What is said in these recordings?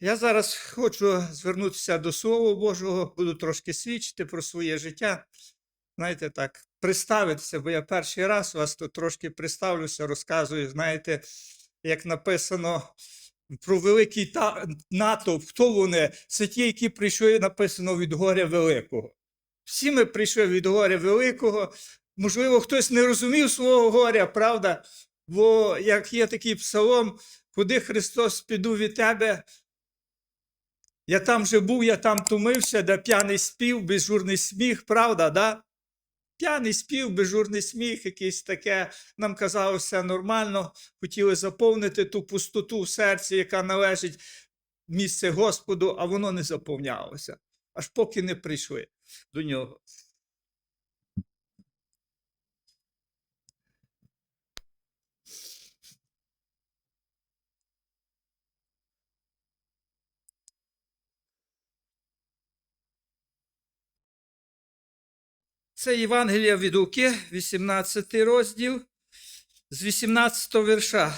Я зараз хочу звернутися до Слова Божого, буду трошки свідчити про своє життя. Знаєте, так, представитися, бо я перший раз вас тут трошки представлюся, розказую, знаєте, як написано про великий та... натовп, хто вони? Це ті, які прийшли, написано від горя великого. Всі ми прийшли від горя великого. Можливо, хтось не розумів свого горя, правда? Бо як є такий псалом, куди Христос піду від тебе, я там же був, я там тумився, де п'яний спів, безжурний сміх, правда, да? П'яний спів, безжурний сміх, якесь таке, нам казалося все нормально, хотіли заповнити ту пустоту в серці, яка належить місце Господу, а воно не заповнялося, аж поки не прийшли до нього. Це Євангелія від Луки, 18 розділ, з 18 вірша.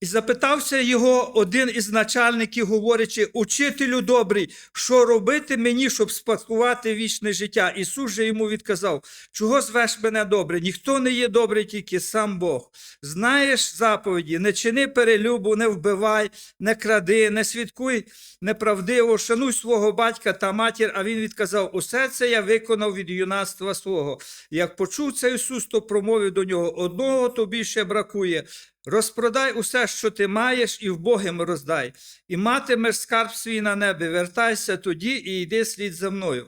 І запитався його один із начальників, говорячи, учителю добрий, що робити мені, щоб спадкувати вічне життя? Ісус же йому відказав, чого звеш мене добре? Ніхто не є добрий, тільки сам Бог. Знаєш заповіді, не чини перелюбу, не вбивай, не кради, не свідкуй неправдиво, шануй свого батька та матір. А він відказав: Усе це я виконав від юнацтва свого. Як почув це Ісус, то промовив до нього: одного тобі ще бракує. Розпродай усе, що ти маєш, і вбогим роздай, і матимеш скарб свій на небі, вертайся тоді і йди слід за мною.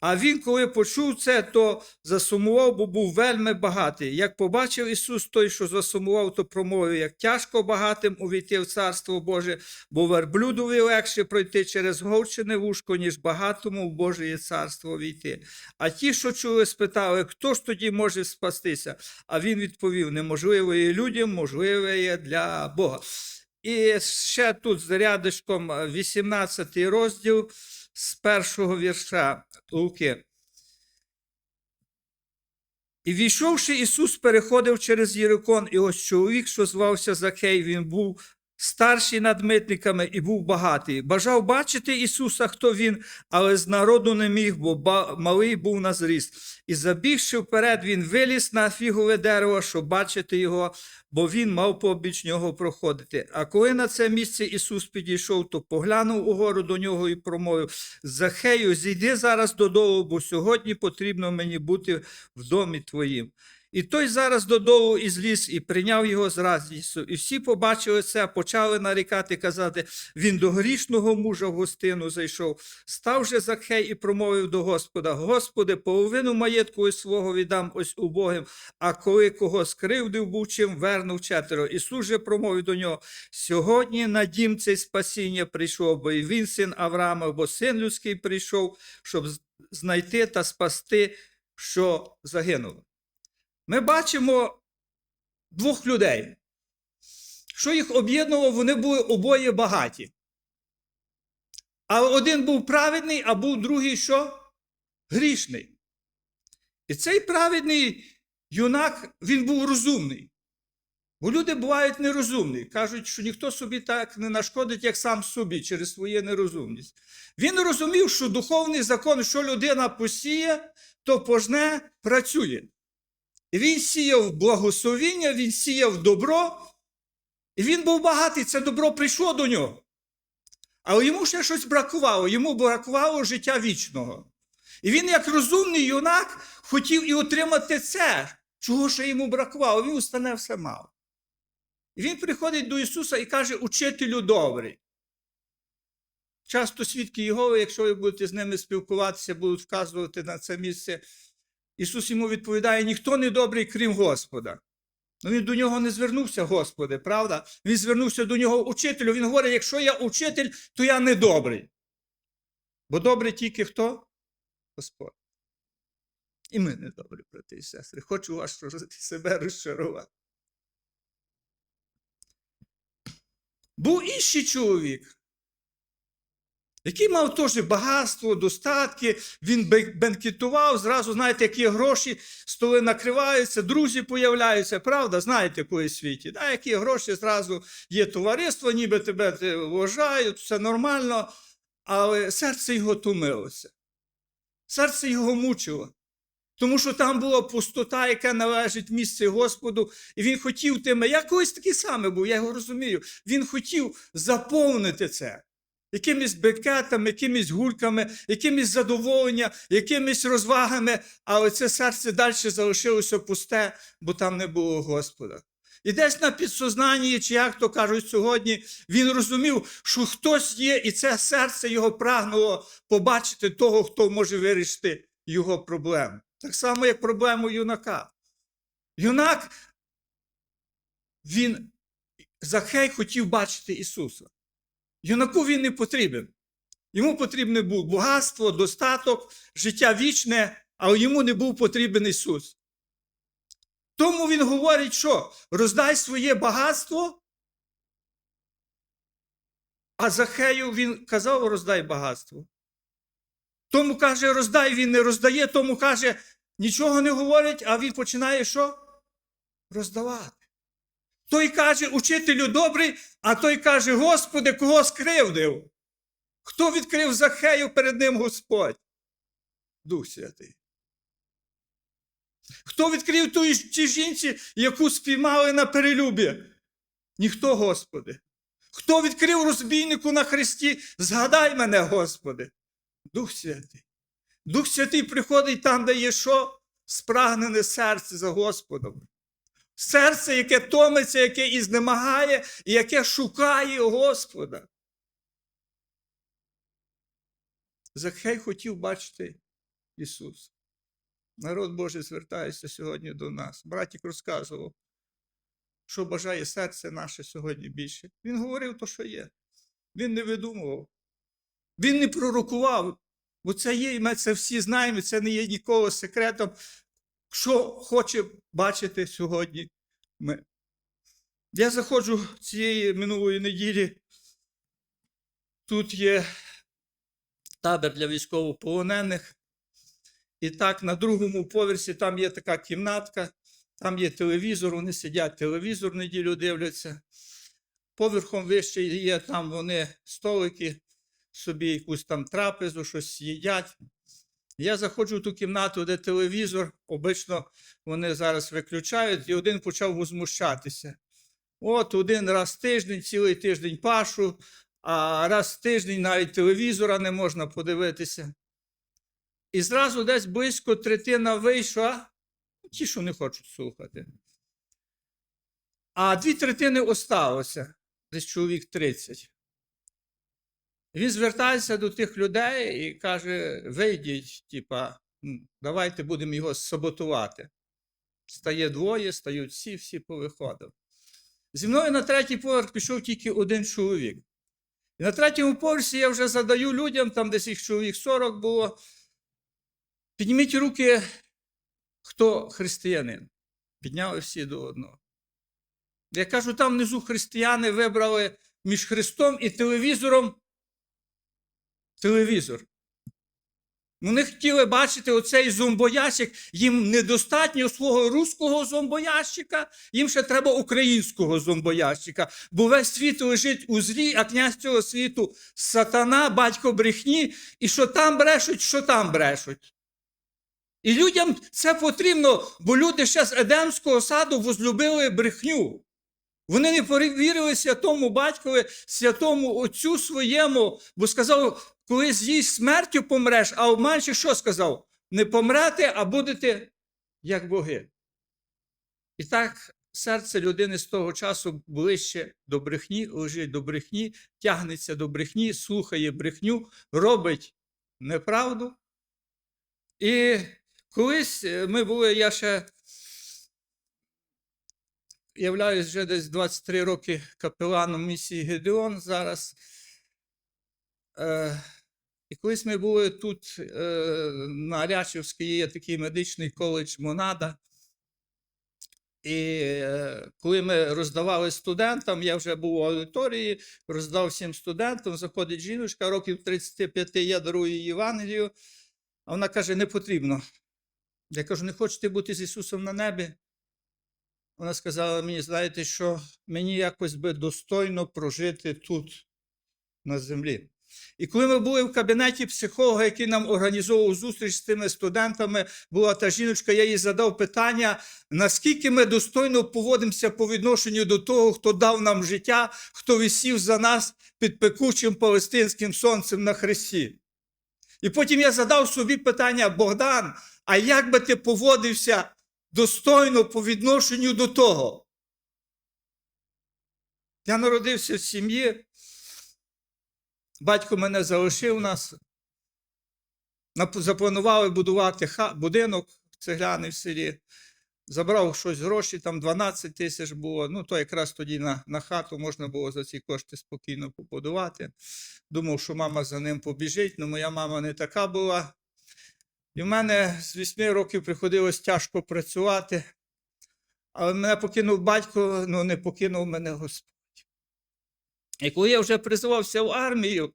А він, коли почув це, то засумував, бо був вельми багатий. Як побачив Ісус той, що засумував, то промовив, як тяжко багатим увійти в Царство Боже, бо верблюдові легше пройти через говчене вушко, ніж багатому в Божеє царство війти. А ті, що чули, спитали, хто ж тоді може спастися? А він відповів: неможливо є людям, можливе є для Бога. І ще тут з рядишком 18 розділ з першого вірша Луки. І війшовши, Ісус переходив через Єрикон, і ось чоловік, що звався Закей, він був старший над митниками і був багатий. Бажав бачити Ісуса, хто він, але з народу не міг, бо малий був на зріст. І забігши вперед, він виліз на фігове дерево, щоб бачити його, бо він мав побіч нього проходити. А коли на це місце Ісус підійшов, то поглянув угору до нього і промовив: Захею, зійди зараз додолу, бо сьогодні потрібно мені бути в домі твоїм. І той зараз додолу і зліз, і прийняв його з радістю. І всі побачили це, почали нарікати, казати: він до грішного мужа в гостину зайшов. Став же Закхей і промовив до Господа: Господи, половину маєтку свого віддам ось убогим, а коли кого скривдив був чим, вернув четверо. Ісус же промовив до нього: Сьогодні на дім цей спасіння прийшов, бо і він син Авраама, бо син людський прийшов, щоб знайти та спасти, що загинуло. Ми бачимо двох людей. Що їх об'єднувало, вони були обоє багаті. Але один був праведний, а був другий що? Грішний. І цей праведний юнак, він був розумний. Бо люди бувають нерозумні. Кажуть, що ніхто собі так не нашкодить, як сам собі через свою нерозумність. Він розумів, що духовний закон, що людина посіє, то пожне працює. Він сіяв благословіння, він сіяв добро, і він був багатий, це добро прийшло до нього. Але йому ще щось бракувало, йому бракувало життя вічного. І він, як розумний юнак, хотів і отримати це, чого ще йому бракувало. Він устане все мав. І він приходить до Ісуса і каже: Учителю добрий. Часто свідки Єгови, якщо ви будете з ними спілкуватися, будуть вказувати на це місце. Ісус йому відповідає: ніхто не добрий, крім Господа. Ну він до нього не звернувся, Господи, правда? Він звернувся до нього учителю. Він говорить: якщо я учитель, то я не добрий. Бо добрий тільки хто? Господь. І ми не добрі, брати і сестри. Хочу вас себе розчарувати. Був інший чоловік. Який мав теж багатство, достатки, він бе- бенкетував, зразу, знаєте, які гроші, столи накриваються, друзі появляються, правда, знаєте, коли світі. Да? Які гроші, зразу є товариство, ніби тебе вважають, все нормально, але серце його тумилося. Серце його мучило. Тому що там була пустота, яка належить місце Господу, і він хотів тими. Я колись такий самий був, я його розумію. Він хотів заповнити це якимись бекетами, якимись гульками, якимись задоволенням, якимись розвагами, але це серце далі залишилося пусте, бо там не було Господа. І десь на підсознанні, чи як то кажуть сьогодні, він розумів, що хтось є, і це серце його прагнуло побачити того, хто може вирішити його проблему. Так само, як проблему юнака. Юнак, він Захей хотів бачити Ісуса. Юнаку він не потрібен. Йому потрібне було багатство, достаток, життя вічне, але йому не був потрібен Ісус. Тому він говорить, що роздай своє багатство. А Захею він казав, роздай багатство. Тому каже, роздай, він не роздає, тому каже, нічого не говорить, а він починає що? Роздавати. Той каже, учителю добрий, а той каже, Господи, кого скривдив? Хто відкрив Захею перед ним Господь? Дух Святий. Хто відкрив тій жінці, яку спіймали на перелюбі? Ніхто, Господи. Хто відкрив розбійнику на хресті? Згадай мене, Господи. Дух Святий. Дух Святий приходить там, де є що? Спрагнене серце за Господом. Серце, яке томиться, яке і знемагає, і яке шукає Господа. Захей хотів бачити Ісуса. Народ Божий звертається сьогодні до нас. Братік розказував, що бажає серце наше сьогодні більше. Він говорив то, що є. Він не видумував. Він не пророкував. Бо це є, і ми це всі знаємо, це не є нікого секретом. Що хоче бачити сьогодні ми. Я заходжу цієї минулої неділі. Тут є табір для військовополонених. І так, на другому поверсі там є така кімнатка, там є телевізор, вони сидять, телевізор неділю дивляться. Поверхом вище є там вони столики, собі якусь там трапезу, щось їдять. Я заходжу в ту кімнату, де телевізор, обично вони зараз виключають, і один почав возмущатися. От один раз в тиждень, цілий тиждень пашу, а раз в тиждень навіть телевізора не можна подивитися. І зразу десь близько третина вийшла, ті, що не хочуть слухати. А дві третини осталося, десь чоловік 30. Він звертається до тих людей і каже: вийдіть, типа, давайте будемо його саботувати. Стає двоє, стають всі, всі повиходили. Зі мною на третій поверх пішов тільки один чоловік. І на третьому поверсі я вже задаю людям, там десь їх чоловік 40 було. Підніміть руки, хто християнин. Підняли всі до одного. Я кажу, там внизу християни вибрали між Христом і телевізором телевізор. Вони хотіли бачити оцей зомбоящик. Їм недостатньо свого руського зомбоящика, їм ще треба українського зомбоящика. Бо весь світ лежить у злі, а князь цього світу сатана, батько брехні, і що там брешуть, що там брешуть. І людям це потрібно, бо люди ще з Едемського саду возлюбили брехню. Вони не повірили святому батькові, святому отцю своєму, бо сказав, коли з'їсть смертю помреш, а обманщик що сказав? Не помрете, а будете як боги. І так серце людини з того часу ближче до брехні, лежить до брехні, тягнеться до брехні, слухає брехню, робить неправду. І колись е, ми були, я ще являюсь вже десь 23 роки капеланом місії Гедеон зараз. Е, і колись ми були тут е, на Рячівській, є такий медичний коледж Монада. І е, коли ми роздавали студентам, я вже був у аудиторії, роздав всім студентам, заходить жіночка, років 35, я дарую Євангелію, а вона каже, не потрібно. Я кажу, не хочете бути з Ісусом на небі? Вона сказала мені, знаєте, що мені якось би достойно прожити тут, на землі. І коли ми були в кабінеті психолога, який нам організовував зустріч з тими студентами, була та жіночка, я їй задав питання, наскільки ми достойно поводимося по відношенню до того, хто дав нам життя, хто висів за нас під пекучим палестинським сонцем на хресті. І потім я задав собі питання, Богдан, а як би ти поводився достойно по відношенню до того? Я народився в сім'ї, батько мене залишив нас, запланували будувати будинок цегляний в селі. Забрав щось гроші, там 12 тисяч було. Ну, то якраз тоді на, на хату можна було за ці кошти спокійно побудувати. Думав, що мама за ним побіжить, але моя мама не така була. І в мене з 8 років приходилось тяжко працювати. Але мене покинув батько, ну не покинув мене Господь. І коли я вже призивався в армію,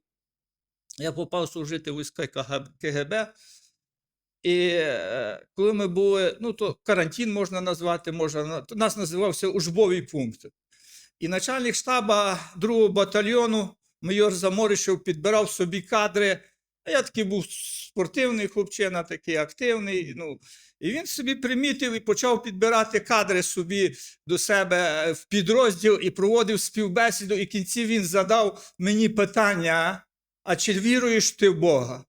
я попав служити в війська КГБ. І е, коли ми були, ну то карантин можна назвати, можна, то нас називався учбовий пункт. І начальник штаба 2 батальйону, майор Заморишев, підбирав собі кадри. А я такий був спортивний хлопчина, такий активний. Ну, і він собі примітив і почав підбирати кадри собі до себе в підрозділ і проводив співбесіду. І в кінці він задав мені питання: а чи віруєш ти в Бога?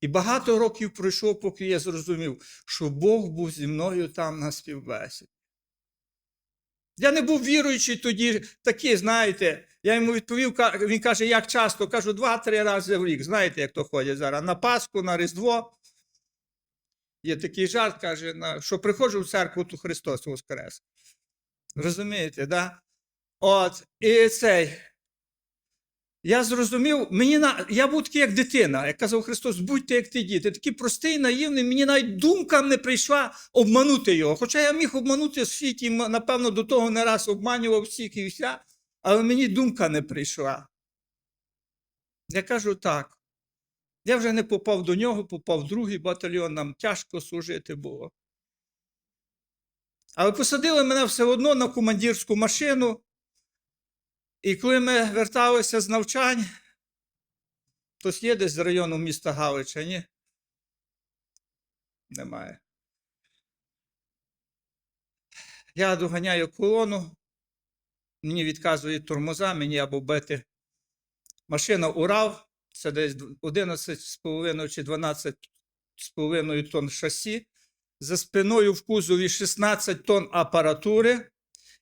І багато років пройшло, поки я зрозумів, що Бог був зі мною там на співбесіді. Я не був віруючий тоді, такий, знаєте, я йому відповів, він каже, як часто? Кажу, два-три рази в рік. Знаєте, як то ходять зараз? На Пасху, на Різдво. Є такий жарт, каже, що приходжу в церкву, то Христос Воскрес. Розумієте, да? От, і цей. Я зрозумів, мені на... я був такий, як дитина. Як казав Христос, будьте як ті діти. Такий простий, наївний, мені навіть думка не прийшла обманути його. Хоча я міг обманути в світі, м- напевно, до того не раз обманював всіх і вся, але мені думка не прийшла. Я кажу так. Я вже не попав до нього, попав в другий батальйон, нам тяжко служити було. Але посадили мене все одно на командирську машину. І коли ми верталися з навчань, хтось є десь з району міста Галича, ні? Немає. Я доганяю колону, мені відказують тормоза, мені або бити. Машина Урал, це десь 11,5 чи 12,5 тонн шасі. За спиною в кузові 16 тонн апаратури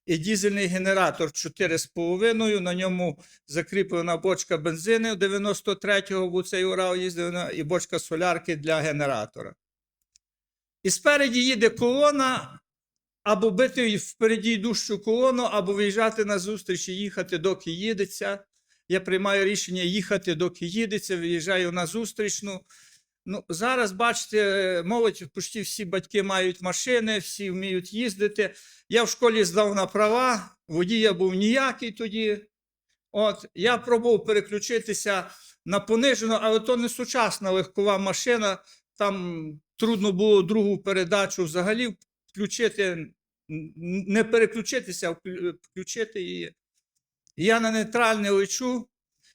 і дізельний генератор 4,5. На ньому закріплена бочка бензину 93-го, бо цей Урал їздив і бочка солярки для генератора. І спереді їде колона, або бити впереді йдущу колону, або виїжджати на зустріч і їхати, доки їдеться. Я приймаю рішення їхати, доки їдеться, виїжджаю на зустрічну. Ну, зараз, бачите, молодь, почти всі батьки мають машини, всі вміють їздити. Я в школі здав на права, водія був ніякий тоді. От, я пробував переключитися на понижену, але то не сучасна легкова машина. Там трудно було другу передачу взагалі включити, не переключитися, а включити її. Я на нейтральне лечу,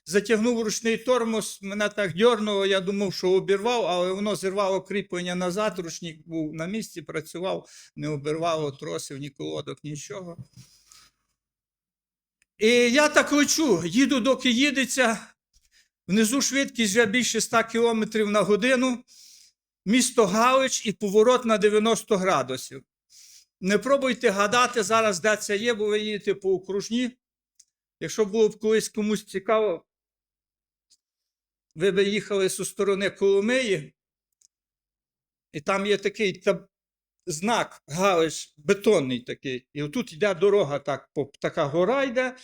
затягнув ручний тормоз, мене так дьорнуло, я думав, що обірвав, але воно зірвало кріплення назад, ручник був на місці, працював, не обірвало тросів, ні колодок, нічого. І я так лечу, їду, доки їдеться. Внизу швидкість вже більше 100 км на годину. Місто Галич і поворот на 90 градусів. Не пробуйте гадати зараз, де це є, бо ви їдете по окружні. Якщо було б колись комусь цікаво, ви б їхали зі сторони Коломиї, і там є такий та, знак Галич, бетонний такий. І отут йде дорога, так, така гора йде,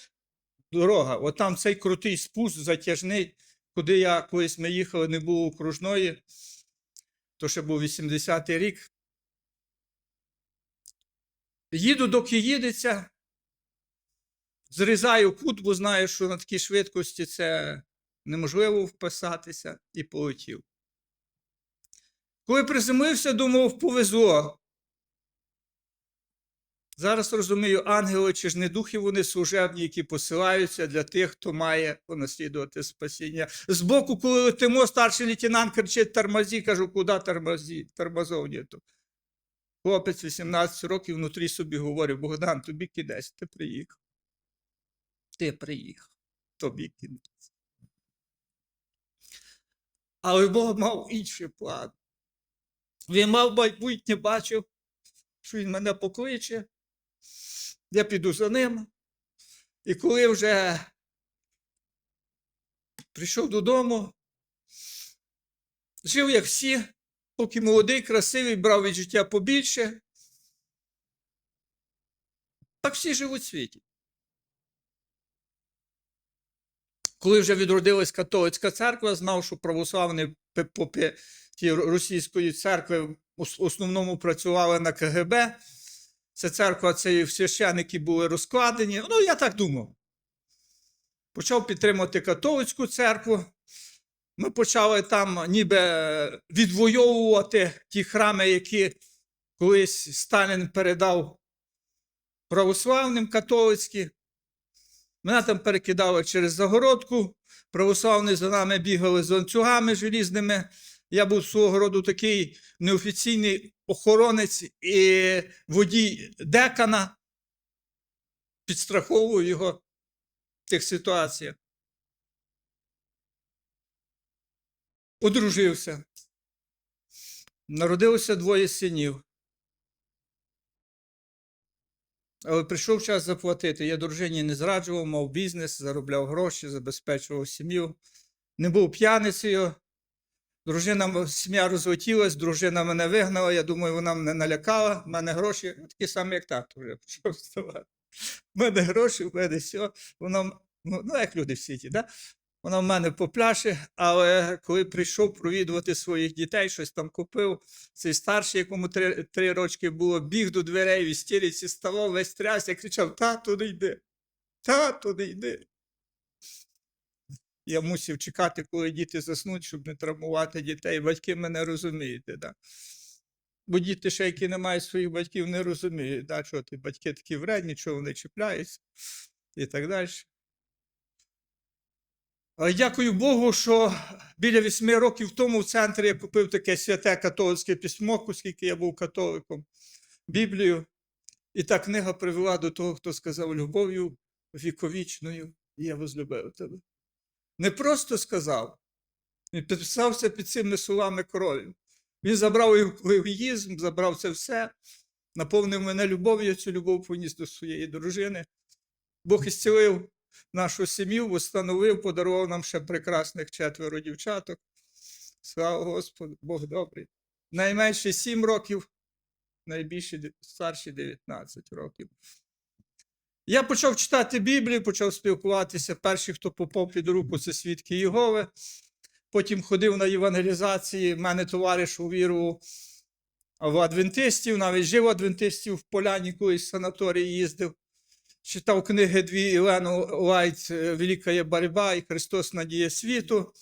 дорога. От там цей крутий спуск затяжний, куди я колись ми їхали, не було окружної, то ще був 80-й рік. Їду, доки їдеться, зрізаю кут, бо знаю, що на такій швидкості це неможливо вписатися, і полетів. Коли приземлився, думав, повезло. Зараз розумію, ангели чи ж не духи вони служебні, які посилаються для тих, хто має понаслідувати спасіння. Збоку, коли летимо, старший лейтенант кричить тормозі, кажу, куди тормозі? Тормозов нету. Хлопець 18 років внутрі собі говорить, Богдан, тобі кидець, ти приїхав. Ти приїхав, тобі кінець. Але Бог мав інший план. Він мав майбутнє, бачив, що він мене покличе. Я піду за ним. І коли вже прийшов додому, жив як всі, поки молодий, красивий, брав від життя побільше. Так всі живуть в світі. Коли вже відродилась католицька церква, знав, що православні попи російської церкви в основному працювали на КГБ. Ця церква, це священики були розкладені. Ну, я так думав. Почав підтримувати католицьку церкву. Ми почали там ніби відвоювати ті храми, які колись Сталін передав православним католицькі. Мене там перекидали через загородку. Православні за нами бігали з ланцюгами желізними. Я був свого роду такий неофіційний охоронець і водій декана. Підстраховую його в тих ситуаціях. Одружився. Народилося двоє синів. Але прийшов час заплатити. Я дружині не зраджував, мав бізнес, заробляв гроші, забезпечував сім'ю. Не був п'яницею. Дружина, сім'я розлетілась, дружина мене вигнала. Я думаю, вона мене налякала. В мене гроші такі самі, як тато вже почав вставати. В мене гроші, в мене все. Вона, м- ну, ну, як люди в світі, да? Вона в мене по пляші, але коли прийшов провідувати своїх дітей, щось там купив, цей старший, якому три, три рочки було, біг до дверей в істериці, ставав, весь тряс, я кричав: тату, не йди, тату, не йди. Я мусив чекати, коли діти заснуть, щоб не травмувати дітей. Батьки мене розумієте, да? Бо діти, ще, які не мають своїх батьків, не розуміють, да? що ти батьки такі вредні, чого вони чіпляються і так далі. Але дякую Богу, що біля вісьми років тому в центрі я купив таке святе католицьке письмо, оскільки я був католиком, Біблію. І та книга привела до того, хто сказав любов'ю віковічною, я возлюбив тебе. Не просто сказав, він підписався під цими словами кров'ю. Він забрав егоїзм, забрав це все, наповнив мене любов'ю, цю любов поніс до своєї дружини. Бог ісцілив нашу сім'ю, встановив, подарував нам ще прекрасних четверо дівчаток. Слава Господу, Бог добрий. Найменше 7 років, найбільші де- старші 19 років. Я почав читати Біблію, почав спілкуватися. Перший, хто попав під руку, це свідки Єгови. Потім ходив на євангелізації. В мене товариш увірував в адвентистів, навіть жив адвентистів в поляні, колись санаторії їздив читав книги дві Ілену Лайт е, Велика є боротьба і Христос Надія світу.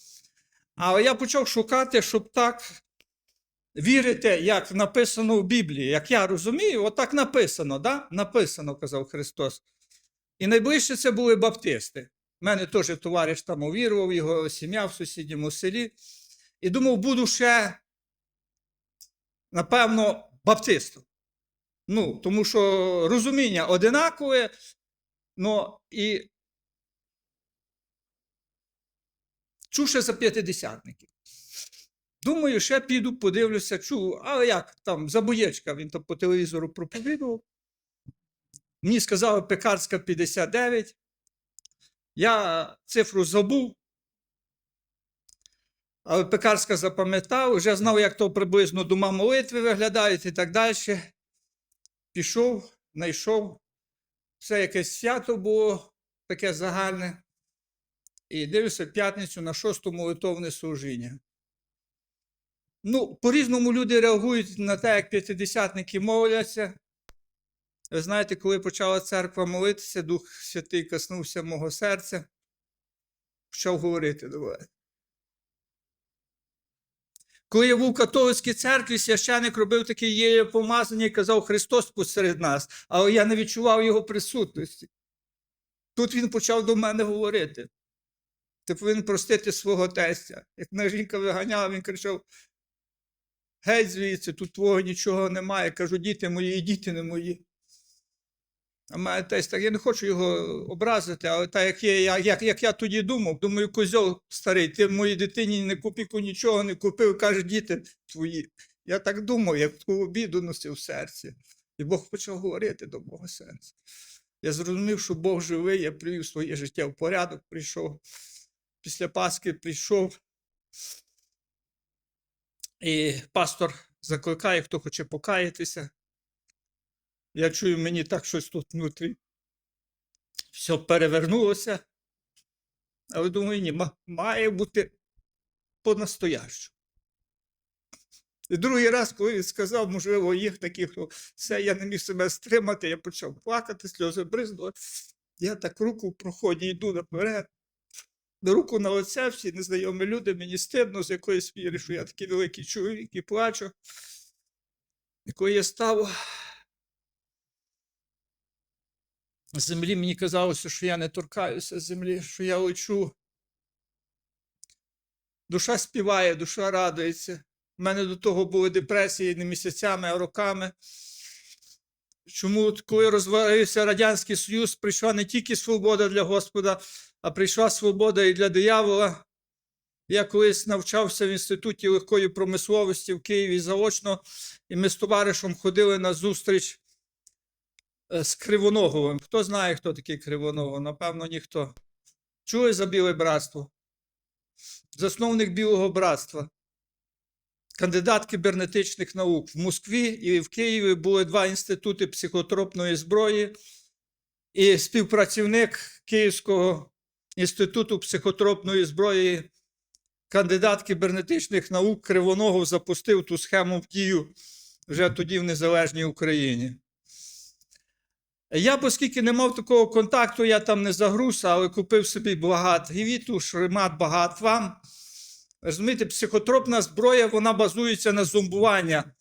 Але я почав шукати, щоб так вірити, як написано в Біблії. Як я розумію, отак написано, да? написано, казав Христос. І найближче це були баптисти. У мене теж товариш там увірував, його сім'я в сусідньому селі. І думав, буду ще, напевно, баптистом. Ну, тому що розуміння одинакове, ну і чуше за п'ятидесятників. Думаю, ще піду, подивлюся, чу, але як там забоєчка, він там по телевізору проповідував. Мені сказали пекарська 59. Я цифру забув. Але пекарська запам'ятав, вже знав, як то приблизно дома молитви виглядають і так далі пішов, знайшов. Все якесь свято було таке загальне. І дивлюся в п'ятницю на шостому молитовне служіння. Ну, по-різному люди реагують на те, як п'ятидесятники моляться. Ви знаєте, коли почала церква молитися, Дух Святий коснувся мого серця, почав говорити до мене. Коли я був у католицькій церкві, священик робив таке є помазання і казав Христос посеред нас, але я не відчував його присутності. Тут він почав до мене говорити. Ти повинен простити свого тестя. Як мене жінка виганяла, він кричав: Геть звідси, тут твого нічого немає. Кажу, діти мої, діти не мої. Так, я не хочу його образити, але так як, я, як, як я тоді думав, думаю, козьол старий, ти моїй дитині не копійку нічого не купив, каже, діти твої. Я так думав, як таку обіду носив в серці. І Бог почав говорити до мого серця. Я зрозумів, що Бог живий, я привів своє життя в порядок, прийшов. Після Пасхи прийшов. І пастор закликає, хто хоче покаятися. Я чую, мені так щось тут внутрі. Все перевернулося. Але думаю, ні, має бути по-настоящому. І другий раз, коли він сказав, можливо, їх таких, то все, я не міг себе стримати, я почав плакати, сльози бризнули. Я так руку в проході йду наперед. Руку на лице, всі незнайомі люди, мені стидно з якоїсь міри, що я такий великий чоловік і плачу. Коли я став з землі, мені казалося, що я не торкаюся землі, що я лечу. Душа співає, душа радується. У мене до того були депресії не місяцями, а роками. Чому, коли розвалився Радянський Союз, прийшла не тільки свобода для Господа, а прийшла свобода і для диявола. Я колись навчався в інституті легкої промисловості в Києві заочно, і ми з товаришем ходили на зустріч з Кривоноговим. Хто знає, хто такий Кривоногов? Напевно, ніхто. Чули за Біле братство? Засновник Білого братства. Кандидат кібернетичних наук. В Москві і в Києві були два інститути психотропної зброї, і співпрацівник Київського інституту психотропної зброї, кандидат кібернетичних наук Кривоногов запустив ту схему в дію вже тоді в незалежній Україні. Я, оскільки не мав такого контакту, я там не загруз, але купив собі багат гівіту, шримат багат вам. Розумієте, психотропна зброя вона базується на зомбування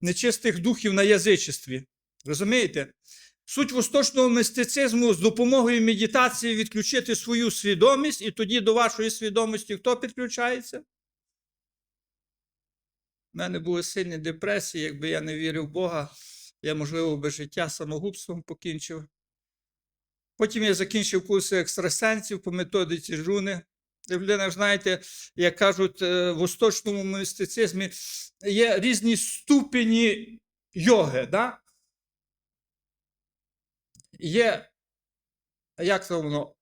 нечистих духів на язичестві. Розумієте? Суть восточного мистицизму з допомогою медитації відключити свою свідомість, і тоді до вашої свідомості хто підключається? У мене були сильні депресії, якби я не вірив в Бога, я, можливо, би життя самогубством покінчив. Потім я закінчив курси екстрасенсів по методиці Жуни. Людина, знаєте, як кажуть, е, в восточному мистицизмі є різні ступені йоги. Да? Є, як це воно,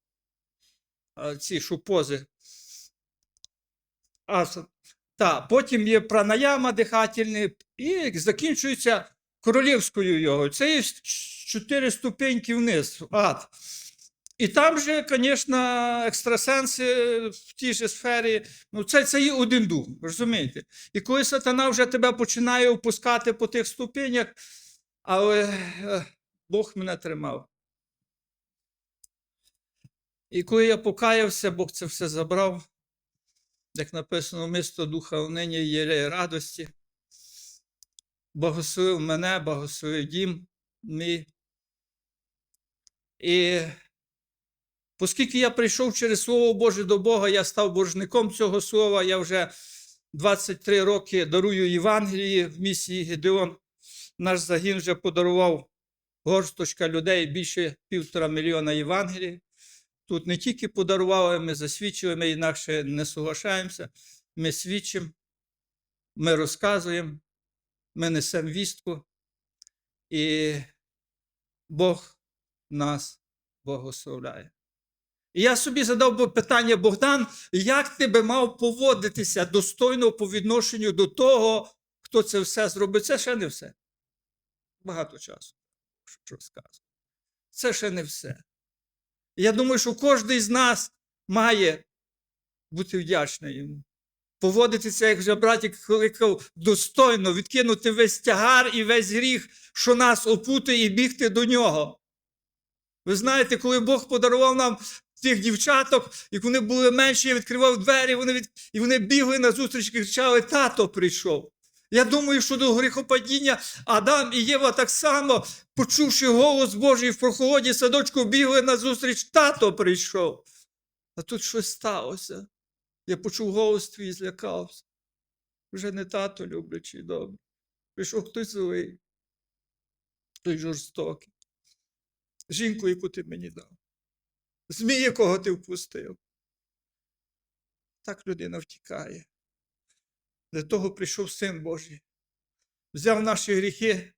е, ці шупози. Аса. Та, потім є пранаяма дихательний, і закінчується королівською йогою. Це є чотири ступеньки вниз, ад. І там же, звісно, екстрасенси в тій же сфері, ну це, це є один дух, розумієте? І коли сатана вже тебе починає опускати по тих ступенях, але Бог мене тримав. І коли я покаявся, Бог це все забрав. Як написано, місто духа унині є радості. Благословив мене, благословив дім мій. І Оскільки я прийшов через Слово Боже до Бога, я став боржником цього слова. Я вже 23 роки дарую Євангелії в місії Гедеон. Наш загін вже подарував горсточка людей більше півтора мільйона Євангелій. Тут не тільки подарували, ми засвідчили, ми інакше не соглашаємося. Ми свідчимо, ми розказуємо, ми несемо вістку, і Бог нас благословляє. І я собі задав би питання, Богдан, як ти би мав поводитися достойно по відношенню до того, хто це все зробив? Це ще не все. Багато часу, що розказувати. Це ще не все. Я думаю, що кожен з нас має бути вдячний йому. Поводитися, як братік кликав, достойно, відкинути весь тягар і весь гріх, що нас опутує, і бігти до нього. Ви знаєте, коли Бог подарував нам тих дівчаток, як вони були менші, я відкривав двері, вони від... і вони бігли на зустріч і кричали: Тато прийшов. Я думаю, що до гріхопадіння Адам і Єва так само, почувши голос Божий в прохолоді садочку, бігли на зустріч, тато прийшов. А тут щось сталося. Я почув голос твій і злякався. Вже не тато люблячий добре. Прийшов хтось злий, той жорстокий. Жінку, яку ти мені дав. Змій, якого ти впустив. Так людина втікає. Для того прийшов Син Божий. Взяв наші гріхи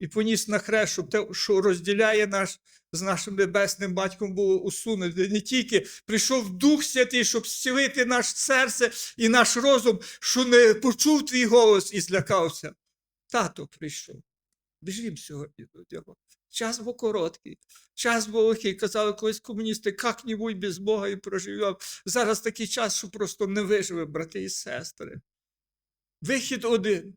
і поніс на хрест, щоб те, що розділяє нас з нашим небесним батьком, було усунуте. Не тільки прийшов Дух Святий, щоб зцілити наше серце і наш розум, що не почув твій голос і злякався. Тато прийшов. Біжім сьогодні до нього. Час був короткий, час був лихий. Казали колись комуністи, як-небудь без Бога і проживемо. Зараз такий час, що просто не виживе, брати і сестри. Вихід один.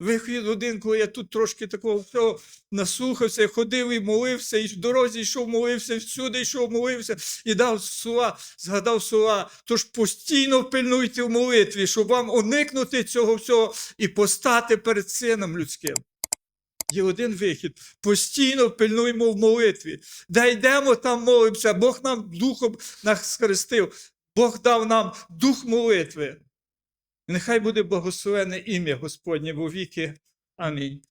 Вихід один, коли я тут трошки такого всього наслухався, ходив і молився, і в дорозі йшов, молився, всюди йшов, молився, і дав слова, згадав слова. Тож постійно пильнуйте в молитві, щоб вам уникнути цього всього і постати перед сином людським. Є один вихід. Постійно пильнуємо в молитві. Де йдемо, там молимося. Бог нам духом нас схрестив. Бог дав нам дух молитви. Нехай буде благословене ім'я Господнє во віки. Амінь.